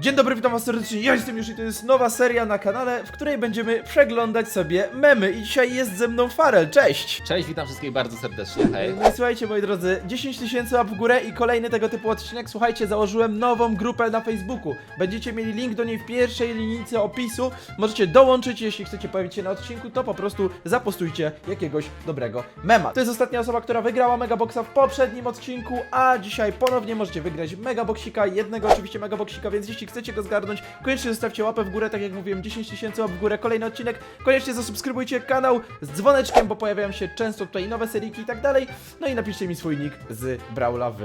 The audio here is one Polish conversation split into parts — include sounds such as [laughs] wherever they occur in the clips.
Dzień dobry, witam was serdecznie, ja jestem już i to jest nowa seria na kanale, w której będziemy przeglądać sobie memy i dzisiaj jest ze mną Farel, cześć! Cześć, witam wszystkich bardzo serdecznie. Hej. No i słuchajcie moi drodzy, 10 tysięcy łap w górę i kolejny tego typu odcinek, słuchajcie, założyłem nową grupę na Facebooku. Będziecie mieli link do niej w pierwszej linijce opisu, możecie dołączyć, jeśli chcecie pojawić się na odcinku, to po prostu zapostujcie jakiegoś dobrego mema. To jest ostatnia osoba, która wygrała Megaboxa w poprzednim odcinku, a dzisiaj ponownie możecie wygrać Megaboxika, jednego oczywiście Megaboxika, więc jeśli chcecie go zgarnąć, koniecznie zostawcie łapę w górę, tak jak mówiłem, 10 tysięcy łap w górę, kolejny odcinek, koniecznie zasubskrybujcie kanał z dzwoneczkiem, bo pojawiają się często tutaj nowe seryjki i tak dalej, no i napiszcie mi swój nick z Brawla w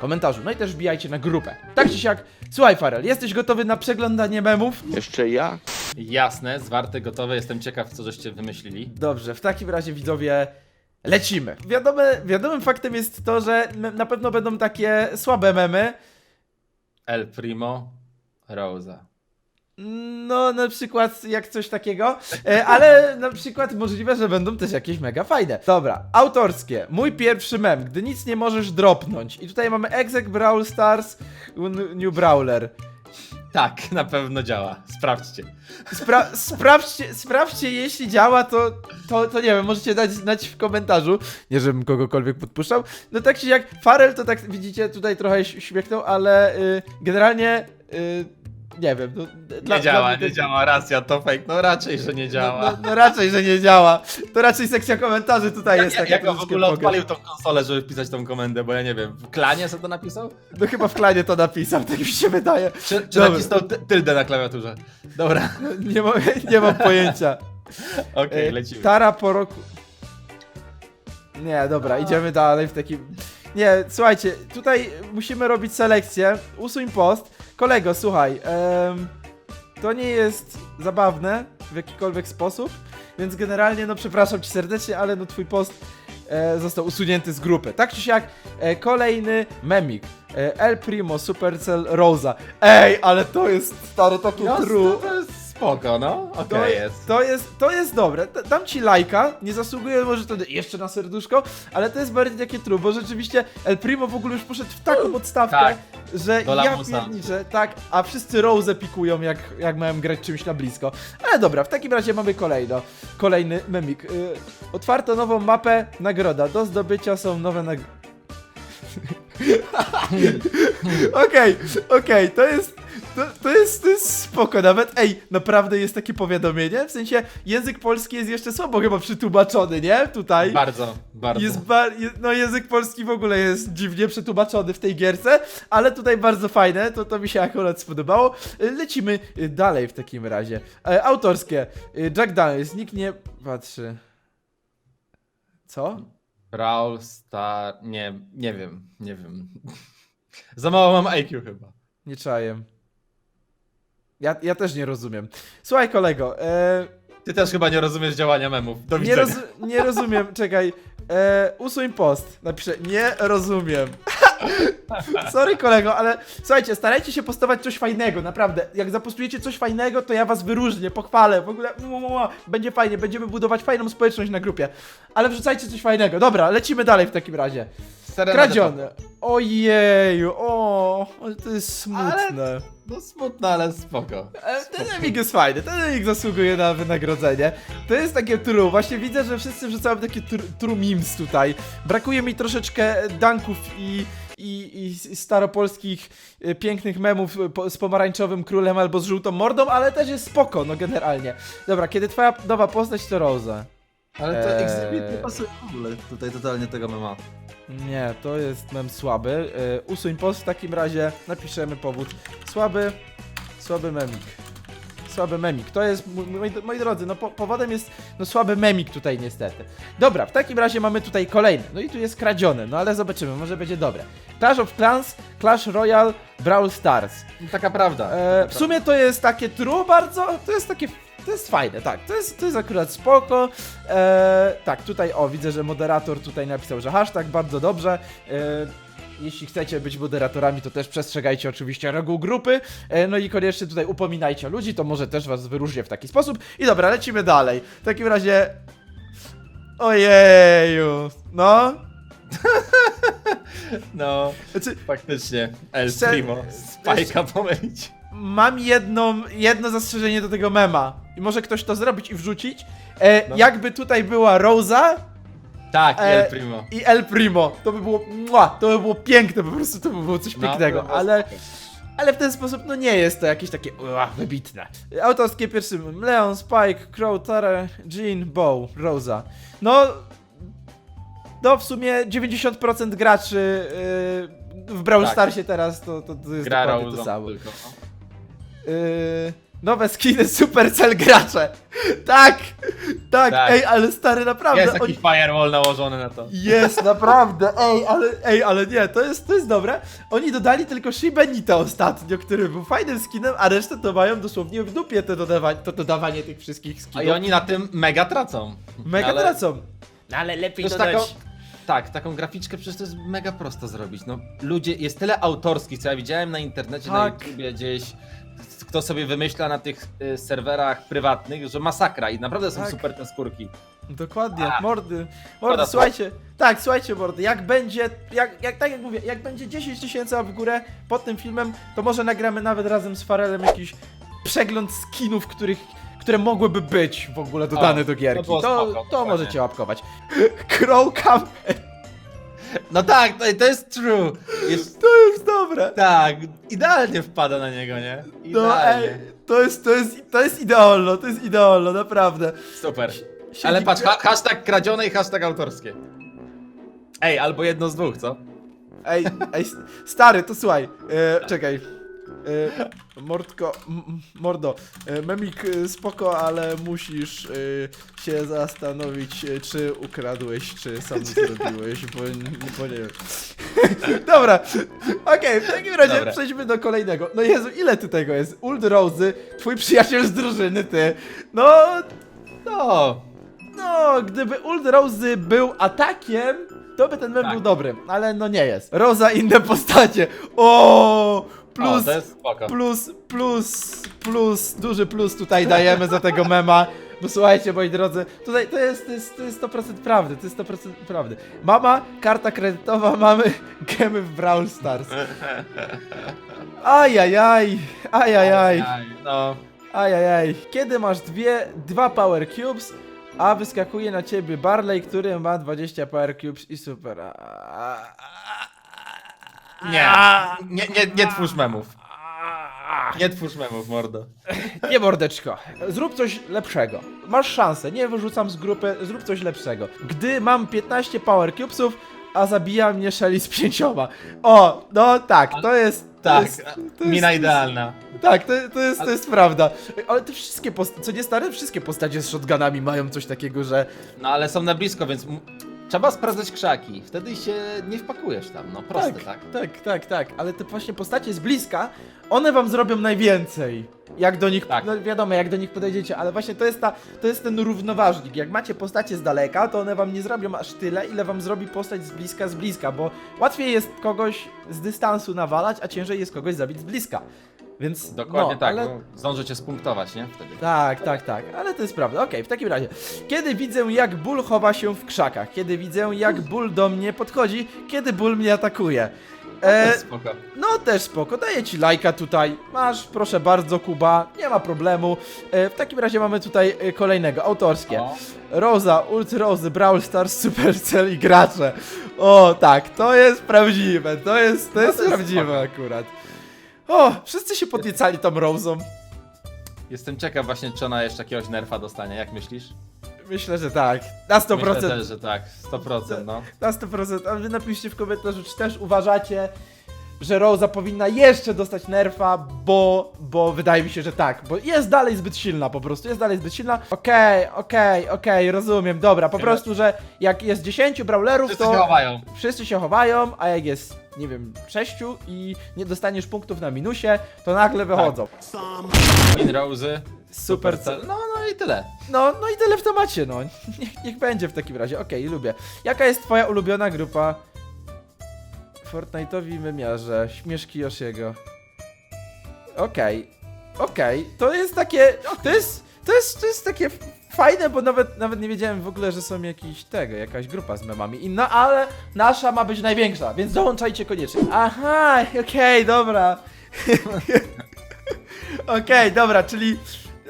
komentarzu, no i też wbijajcie na grupę. Tak czy siak, słuchaj Farel, jesteś gotowy na przeglądanie memów? Jeszcze ja? Jasne, zwarte, gotowe, jestem ciekaw, co żeście wymyślili. Dobrze, w takim razie widzowie lecimy. Wiadome, wiadomym faktem jest to, że na pewno będą takie słabe memy, El Primo, Rosa. No, na przykład jak coś takiego, e, ale na przykład możliwe, że będą też jakieś mega fajne. Dobra, autorskie. Mój pierwszy mem, gdy nic nie możesz dropnąć. I tutaj mamy Exec Brawl Stars New Brawler. Tak, na pewno działa. Sprawdźcie. Spra sprawdźcie, sprawdźcie, jeśli działa, to, to, to nie wiem, możecie dać znać w komentarzu. Nie, żebym kogokolwiek podpuszczał. No tak czy jak Farel to tak widzicie, tutaj trochę śmiechnął, ale y, generalnie y, nie wiem. No, dla- Nie działa, mnie to- nie działa, racja, to fake. No raczej, że nie No, działa. no, no raczej, że nie działa. To raczej sekcja komentarzy tutaj jest ja, taka jak w ogóle odpalił tą konsolę, żeby wpisać tą komendę, bo ja nie wiem, w klanie co to napisał? No chyba w klanie to napisał, tak mi się wydaje. Czy, czy ty- tyldę na klawiaturze? Dobra, No, [laughs] Nie, ma, nie mam pojęcia. okej, E, lecimy. Tara po roku... Nie, dobra, idziemy dalej w takim... Nie, słuchajcie, tutaj musimy robić selekcję. Usuń post. Kolego, słuchaj, em, to nie jest zabawne w jakikolwiek sposób, więc generalnie, no przepraszam ci serdecznie, ale no twój post e, został usunięty z grupy. Tak czy siak, e, kolejny memik. E, El Primo, Supercell, Rosa. Ej, ale to jest stary takie No, true. to jest spoko, no. Okej To jest. To jest, to jest dobre. D- Dam ci lajka, nie zasługuję może wtedy jeszcze na serduszko, ale to jest bardziej takie true, bo rzeczywiście El Primo w ogóle już poszedł w taką podstawkę, Tak. że Do ja lamusa. pierniczę, tak, a wszyscy Rose pikują jak, jak mają grać czymś na blisko. Ale dobra, w takim razie mamy kolejno, kolejny memik. Y, otwarto nową mapę, nagroda. Do zdobycia są nowe nagrody. [laughs] Okej, okej, to jest. To, to, jest, to jest spoko nawet. Ej, naprawdę jest takie powiadomienie? W sensie język polski jest jeszcze słabo chyba przetłumaczony, nie? Tutaj. Bardzo, bardzo. Jest ba no język polski w ogóle jest dziwnie przetłumaczony w tej gierce, ale tutaj bardzo fajne, to, to mi się akurat spodobało. Lecimy dalej w takim razie. E, autorskie. Y, Jack Daniels, nikt nie patrzy. Co? Brawl Star... Nie, nie wiem, nie wiem. [laughs] Za mało mam IQ chyba. Nie czaję. Ja, ja też nie rozumiem. Słuchaj kolego, e, Ty też chyba nie rozumiesz działania memów. Do nie, widzenia. rozu nie rozumiem, czekaj. E, usuń post. Napiszę, nie rozumiem. [laughs] Sorry kolego, ale słuchajcie, starajcie się postawać coś fajnego, naprawdę. Jak zapostujecie coś fajnego, to ja was wyróżnię, pochwalę, w ogóle mu, mu, mu, będzie fajnie, będziemy budować fajną społeczność na grupie. Ale wrzucajcie coś fajnego. Dobra, lecimy dalej w takim razie. Kradzione. Ojeju, o, to jest smutne. No smutno, ale spoko. E, Ten emik jest fajny, ten emik zasługuje na wynagrodzenie. To jest takie true, właśnie widzę, że wszyscy wrzucają takie tr true memes tutaj. Brakuje mi troszeczkę danków i, i, i staropolskich e, pięknych memów po, z pomarańczowym królem albo z żółtą mordą, ale też jest spoko, no generalnie. Dobra, kiedy twoja nowa postać to Rosa. Ale to Eee. Exhibit nie pasuje w ogóle tutaj totalnie tego mema. Nie, to jest mem słaby. E, usuń post w takim razie, napiszemy powód. Słaby, słaby memik. Słaby memik. To jest, moi, moi drodzy, no po, powodem jest no słaby memik tutaj niestety. Dobra, w takim razie mamy tutaj kolejny. No i tu jest kradzione, no ale zobaczymy, może będzie dobre. Clash of Clans, Clash Royale, Brawl Stars. Taka prawda. E, w sumie to jest takie true bardzo, to jest takie, to jest fajne, tak, to jest, to jest akurat spoko. E, tak, tutaj, o, widzę, że moderator tutaj napisał, że hashtag, bardzo dobrze. E, jeśli chcecie być moderatorami, to też przestrzegajcie oczywiście reguł grupy. E, no i koniecznie tutaj upominajcie ludzi, to może też was wyróżnię w taki sposób. I dobra, lecimy dalej. W takim razie... Ojeju, no. [laughs] No, Znaczy, faktycznie. El Primo. Spajka pomylić. mam jedną, jedno zastrzeżenie do tego mema. I może ktoś to zrobić i wrzucić. E, No. Jakby tutaj była Rosa Tak, E, El Primo. i El Primo. To by było, mua, to by było piękne, po prostu to by było coś No, pięknego, było ale, spoko. ale w ten sposób no nie jest to jakieś takie ua, wybitne. Autorskie pierwszy Leon, Spike, Crow, Tara, Jean, Bow, Rosa. No, no w sumie 90% graczy yy, w Brawl Tak. Starsie teraz to, to, to jest Gra dokładnie to Rose'ą samo. tylko. Yy, nowe skiny Supercell gracze. Tak, tak, Tak. ej, ale stary naprawdę. Jest taki oni- firewall nałożony na to. Jest, naprawdę, ej, ale, ej, ale nie, to jest, to jest dobre. Oni dodali tylko Shibenita ostatnio, który był fajnym skinem, a resztę to mają dosłownie w dupie te dodawa to dodawanie tych wszystkich A skinów. i oni na tym mega tracą. Mega ale... tracą. No ale lepiej Też taką, tak, taką graficzkę przecież to jest mega prosto zrobić. No, ludzie, jest tyle autorskich, co ja widziałem na internecie, na Tak. YouTubie gdzieś, kto sobie wymyśla na tych y, serwerach prywatnych, że masakra i naprawdę są Tak. super te skórki. Dokładnie, mordy. Mordy, Szkoda słuchajcie. Tak, słuchajcie, mordy. Jak będzie, jak, jak, tak jak mówię, jak będzie 10 tysięcy w górę pod tym filmem, to może nagramy nawet razem z Farelem jakiś przegląd skinów, których, które mogłyby być w ogóle dodane O, do to gierki. było To, spoko, to dokładnie. możecie łapkować. [laughs] Crow Camp, No tak, to, to jest true. Jest, to jest dobre. tak, idealnie wpada na niego, nie? No Idealnie. ej, to jest, to jest, to jest idealno, to jest idealno, naprawdę. Super. Siedzi- Ale patrz, ha hashtag kradzione i hashtag autorskie. Ej, albo jedno z dwóch, co? Ej, ej, stary, to słuchaj, e, czekaj. E, mordko, m, mordo, e, memik e, spoko, ale musisz e, się zastanowić, e, czy ukradłeś, czy sam [laughs] zrobiłeś, bo, bo nie wiem. [laughs] Dobra, okej, w takim razie Dobra. przejdźmy do kolejnego. No Jezu, ile tu tego jest? Uld Rosy, twój przyjaciel z drużyny, ty. No, No, no, gdyby Uld Rosy był atakiem, to by ten mem Tak. był dobry, ale no nie jest. Roza inne postacie. O, plus, o, to jest spoko. plus, plus, plus, duży plus tutaj dajemy za tego mema. Bo słuchajcie, moi drodzy, tutaj to jest, to jest, to jest 100% prawdy, to jest 100% prawdy. Mama, karta kredytowa, [laughs] mamy gemy w Brawl Stars. Ajajaj, ajajaj. Aj, No, Ajajaj, kiedy masz dwie, dwa Power Cubes, a wyskakuje na ciebie Barley, który ma 20 Power Cubes i super. A- a- nie, nie, nie, nie twórz memów. Nie twórz memów, mordo. [laughs] Nie mordeczko, zrób coś lepszego. Masz szansę, nie wyrzucam z grupy, zrób coś lepszego. Gdy mam 15 Power Cubesów, a zabija mnie Shelly z pięcioma. O, no tak, to jest... To Tak, jest, to mina jest, idealna. Tak, to, to, jest, to jest prawda. Ale te wszystkie postacie, co nie stare, wszystkie postacie z shotgunami mają coś takiego, że No ale są na blisko, więc m- trzeba sprawdzać krzaki. Wtedy się nie wpakujesz tam, no proste, tak? tak, tak, tak, tak, ale te właśnie postacie z bliska, one wam zrobią najwięcej. Jak do nich, Tak. no wiadomo, jak do nich podejdziecie, ale właśnie to jest ta, to jest ten równoważnik. Jak macie postacie z daleka, to one wam nie zrobią aż tyle, ile wam zrobi postać z bliska, z bliska, bo łatwiej jest kogoś z dystansu nawalać, a ciężej jest kogoś zabić z bliska. Więc Dokładnie no, tak, ale... no, zdążę cię spunktować, nie? Wtedy. Tak, tak, tak, ale to jest prawda. Okej, w takim razie. Kiedy widzę, jak ból chowa się w krzakach, kiedy widzę, jak ból do mnie podchodzi, kiedy ból mnie atakuje. E... Spoko. no też spoko, daję ci lajka tutaj. Masz, proszę bardzo, Kuba, nie ma problemu. E, w takim razie mamy tutaj e, kolejnego, autorskie. O, Roza, Ult Rozy, Brawl Stars, Supercell i gracze. O, tak, to jest prawdziwe, to jest, to No jest to jest prawdziwe akurat. O, wszyscy się podniecali tą Rozą. Jestem ciekaw właśnie, czy ona jeszcze jakiegoś nerfa dostanie, jak myślisz? Myślę, że tak. Na 100%. Myślę też, że tak, 100%, no. Na 100%. A wy napiszcie w komentarzu, czy też uważacie, że Rosa powinna jeszcze dostać nerfa, bo, bo wydaje mi się, że tak. Bo jest dalej zbyt silna po prostu, jest dalej zbyt silna. Okej, okej, okej, rozumiem, dobra. Po prostu, że jak jest 10 brawlerów, Wszyscy się to chowają. wszyscy się chowają, a jak jest, nie wiem, 6 i nie dostaniesz punktów na minusie, to nagle wychodzą. Min Rosy, Super Supercell, cel. no, no i tyle. No, no i tyle w temacie, no. [laughs] Niech, niech będzie w takim razie. Okej, lubię. Jaka jest twoja ulubiona grupa? Fortnite'owi wymiarze, śmieszki Yoshiego. Okej, okej, to jest takie, to jest, to jest, to jest takie fajne, bo nawet, nawet nie wiedziałem w ogóle, że są jakiś tego, jakaś grupa z memami inna, ale nasza ma być największa, więc dołączajcie koniecznie. Aha, okej, dobra. [laughs] Okej, dobra, czyli...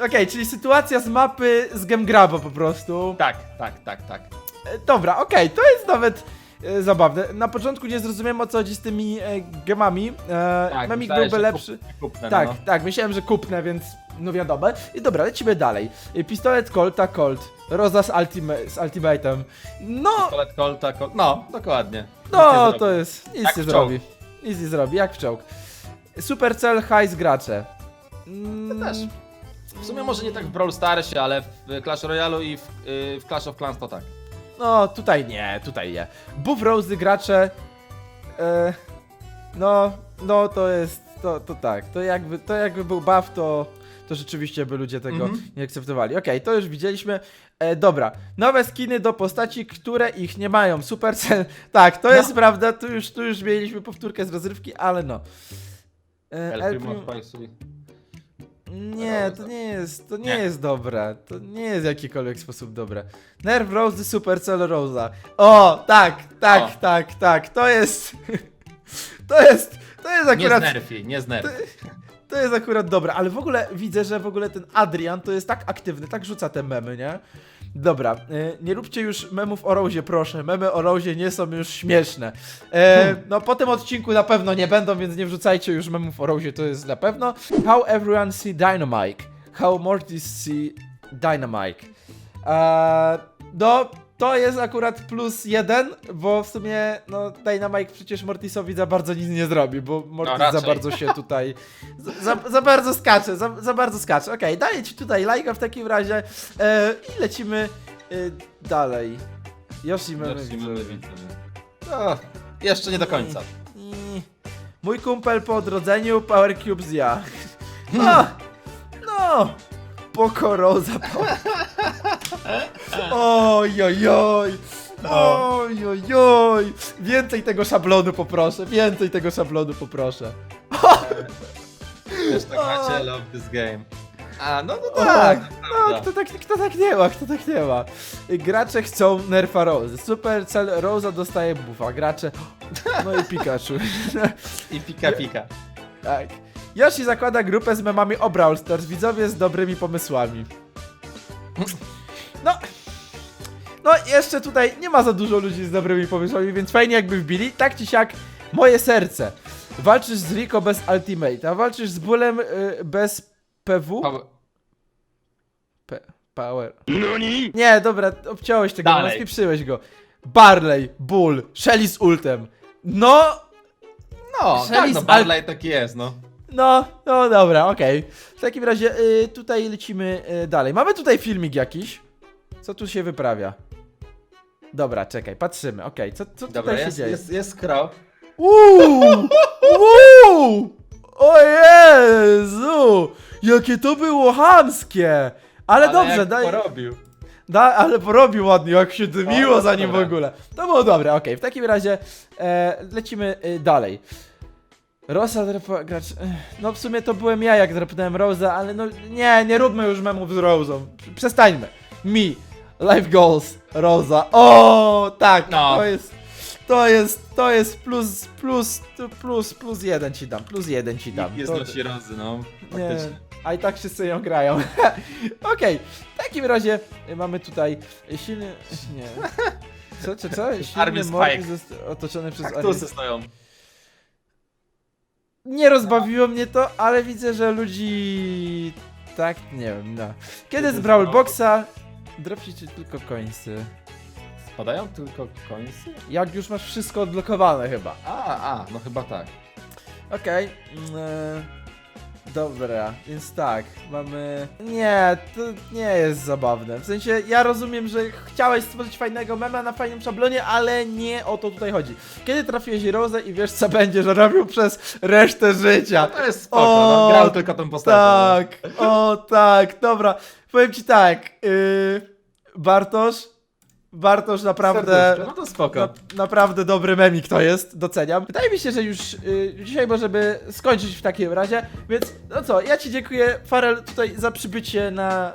Okej, czyli sytuacja z mapy z Gemgrabo po prostu. Tak, tak, tak, tak. E, Dobra, okej, to jest nawet e, zabawne. Na początku nie zrozumiałem o co chodzi z tymi e, gemami. E, Tak, Memik myślałeś, byłby że lepszy. kup- kupne, Tak, no. tak, myślałem, że kupnę, więc no wiadomo. I dobra, lecimy dalej. E, Pistolet Colta Colt. Roza z, ultima- z Ultimatem. No, Pistolet Colta, Col... No, dokładnie. Nic nie no to jest. Nic Jak nie w czołg. zrobi. Nic nie zrobi, jak w czołg. Supercell High gracze. Mm, też. W sumie może nie tak w Brawl Starsie, ale w Clash Royale i w, y, w Clash of Clans to tak. No, tutaj nie, tutaj nie. Buff Rosy gracze. E, no, no to jest. To, to tak. To jakby, to jakby był buff, to, to rzeczywiście by ludzie tego Mhm. nie akceptowali. Okej, to już widzieliśmy. E, dobra. Nowe skiny do postaci, które ich nie mają. Supercell. [laughs] Tak, to No. jest prawda. Tu już, tu już mieliśmy powtórkę z rozrywki, ale no. E, El Primo nie, to nie jest, to nie, Nie. jest dobre. To nie jest w jakikolwiek sposób dobre. Nerf Rose, Supercell Rosa. O, tak, tak, O. tak, tak. To jest. [laughs] To jest. To jest Nie z akurat. nerfi, nie z nerfi. To jest akurat dobre, ale w ogóle widzę, że w ogóle ten Adrian to jest tak aktywny, tak rzuca te memy, nie? Dobra, y, nie róbcie już memów o Rozie, proszę. Memy o Rozie nie są już śmieszne. E, no po tym odcinku na pewno nie będą, więc nie wrzucajcie już memów o Rozie, to jest na pewno. How everyone see Dynamite. How Mortis see Dynamite. E, no, to jest akurat plus jeden, bo w sumie, no, Dynamite przecież Mortisowi za bardzo nic nie zrobi, bo Mortis za bardzo się tutaj, za, za, bardzo skacze, za, za bardzo skacze. Okej, daję ci tutaj lajka w takim razie e, i lecimy e, dalej. Yoshi mamy Yoshi widzowie. mamy widzowie. No, jeszcze nie do końca. Mój kumpel po odrodzeniu Power Cubes ja. No, no, pokoroza. Po... [laughs] Oj, oj, oj. Oj, oj, oj. Więcej tego szablonu poproszę, więcej tego szablonu poproszę. Też tak macie love this game. A, no, no Tak, tak. no, prawda. kto tak, kto tak nie ma, kto tak nie ma. Gracze chcą nerfa Rose. Supercell Rosa dostaje buffa, gracze... No i Pikachu. I pika pika. Tak. Yoshi zakłada grupę z memami o Brawl Stars, widzowie z dobrymi pomysłami. No. No, jeszcze tutaj nie ma za dużo ludzi z dobrymi pomysłami, więc fajnie jakby wbili. Tak czy siak, moje serce. Walczysz z Rico bez Ultimate, a walczysz z Bullem y, bez PW? Paweł- P power. Nie, dobra, obciąłeś tego, Dalej. no, spieprzyłeś go. Barley, Bull, Shelly z ultem. No, No, Shelly tak, no z Barley taki jest, no. No, no dobra, okej. W takim razie y, tutaj lecimy y, dalej. Mamy tutaj filmik jakiś. Co tu się wyprawia? Dobra, czekaj, patrzymy, okej, co, co Dobra, tutaj się jest, dzieje? jest, jest krok. Uuu! Uuu! O Jezu! Jakie to było chamskie! Ale, dobrze, jak daj, porobił. da, ale porobił ładnie, jak się dymiło O, za nim w dobra. ogóle. To było dobre, okej, w takim razie e, lecimy e, dalej. Rosa gracz. ech, No w sumie to byłem ja, jak drapnąłem Rosa, ale no nie, nie róbmy już memów z Rosą. Przestańmy. Mi. Life goals. Rosa. O, tak. No. To jest. To jest, to jest plus, plus, plus, plus jeden ci dam, plus jeden ci dam. Jest To- nosi rozy, no. nie, Faktycznie. a i tak wszyscy ją grają. [laughs] Okej, w takim razie mamy tutaj silny. Nie. Co, co, co? [laughs] Silny Army mordy Spike. zosta- otoczony przez armię. Kaktusy stoją. Nie rozbawiło mnie to, ale widzę, że ludzi. Tak, nie wiem, no. Kiedy z Brawl Boxa dropsicie tylko końcy. Spadają tylko końcy? Jak już masz wszystko odblokowane chyba. A, a, no chyba tak. Okej. mm, e, Dobra, więc tak, mamy... Nie, to nie jest zabawne. W sensie, ja rozumiem, że chciałeś stworzyć fajnego mema na fajnym szablonie, ale nie o to tutaj chodzi. Kiedy trafiłeś Rozę i wiesz, co będziesz robił przez resztę życia. No to jest spoko, O, no. Grał tylko tą postacią. Tak, o tak, dobra. Powiem ci tak, yy, Bartosz, Bartosz naprawdę... Serduszko, No to spoko. Na, naprawdę dobry memik to jest, doceniam. Wydaje mi się, że już y, dzisiaj możemy skończyć w takim razie, więc no co, ja ci dziękuję Farel tutaj za przybycie na,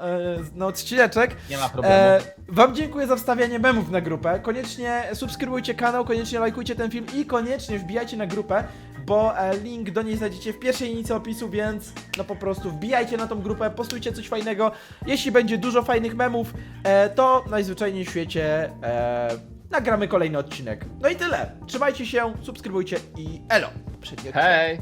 y, na odcineczek. Nie ma problemu. E, wam dziękuję za wstawianie memów na grupę. Koniecznie subskrybujcie kanał, koniecznie lajkujcie ten film i koniecznie wbijajcie na grupę, bo e, link do niej znajdziecie w pierwszej linijce opisu, więc no po prostu wbijajcie na tą grupę, postujcie coś fajnego. Jeśli będzie dużo fajnych memów, e, to najzwyczajniej w świecie e, nagramy kolejny odcinek. No i tyle. Trzymajcie się, subskrybujcie i elo. Hej!